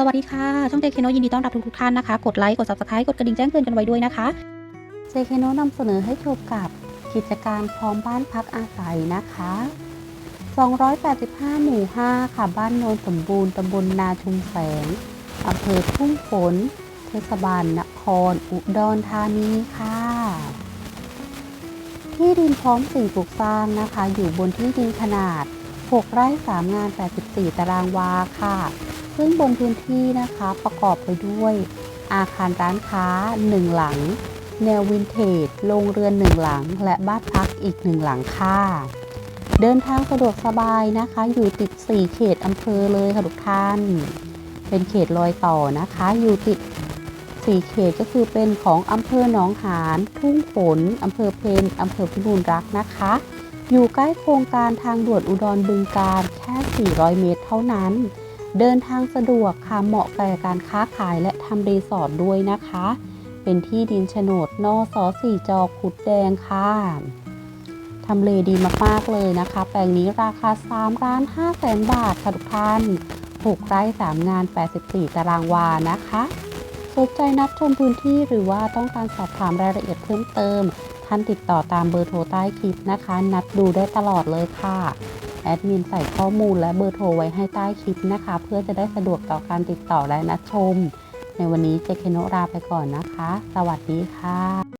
สวัสดีค่ะ ช่องเจเคโนยินดีต้อนรับทุกๆท่านนะคะ กดไลค์ กด subscribe กดกระดิ่งแจ้งเตือนกันไว้ด้วยนะคะเจเคโนนำเสนอให้ชมกับกิจการพร้อมบ้านพักอาศัยนะคะ 285 หมู่ 5 ค่ะ บ้านโนนสมบูรณ์ตำบลนาชุมแสงอำเภอทุ่งฝน เทศบาลนคร อุดรธานีค่ะ ที่ดินพร้อมสิ่งปลูกสร้างนะคะ อยู่บนที่ดินขนาด 6 ไร่ 3 งาน 84 ตารางวาค่ะ ซึ่งบนพื้นที่นะคะประกอบไปด้วย อาคารร้านค้า 1 หลัง แนววินเทจโรงเรือน1หลัง และบ้านพักอีก1หลังค่ะ เดินทางสะดวกสบายนะคะ อยู่ติด 4 เขตอำเภอเลยค่ะทุกท่าน เป็นเขตรอยต่อนะคะ อยู่ติด 4 เขตก็คือเป็นของอำเภอหนองหานทุ่งฝนอำเภอเพนอำเภอพิบูลรักษ์นะคะ อยู่ใกล้โครงการทางด่วนอุดรบึงการแค่ 400 เมตรเท่านั้น เดินทางสะดวกค่ะเหมาะแก่การค้าขายและทำรีสอร์ทด้วยนะคะ เป็นที่ดินโฉนดนอสอสี่จอขุดแดงค่ะทำเลดีมากๆเลยนะคะ แปลงนี้ราคา3ล้าน5แสนบาทค่ะทุกท่าน6ไร่3งาน 84 ตารางวานะคะสนใจนัดชมพื้นที่หรือว่าต้องการสอบถามรายละเอียดเพิ่มเติม ท่านติดต่อตามเบอร์โทรใต้คลิปนะคะ นัดดูได้ตลอดเลยค่ะ อดมินใส่ข้อมูลและเบอร์โทรไว้ให้ใต้คลิปนะคะ เพื่อจะได้สะดวกต่อการติดต่อและนัดชม ในวันนี้เจเคโนราไปก่อนนะคะ สวัสดีค่ะ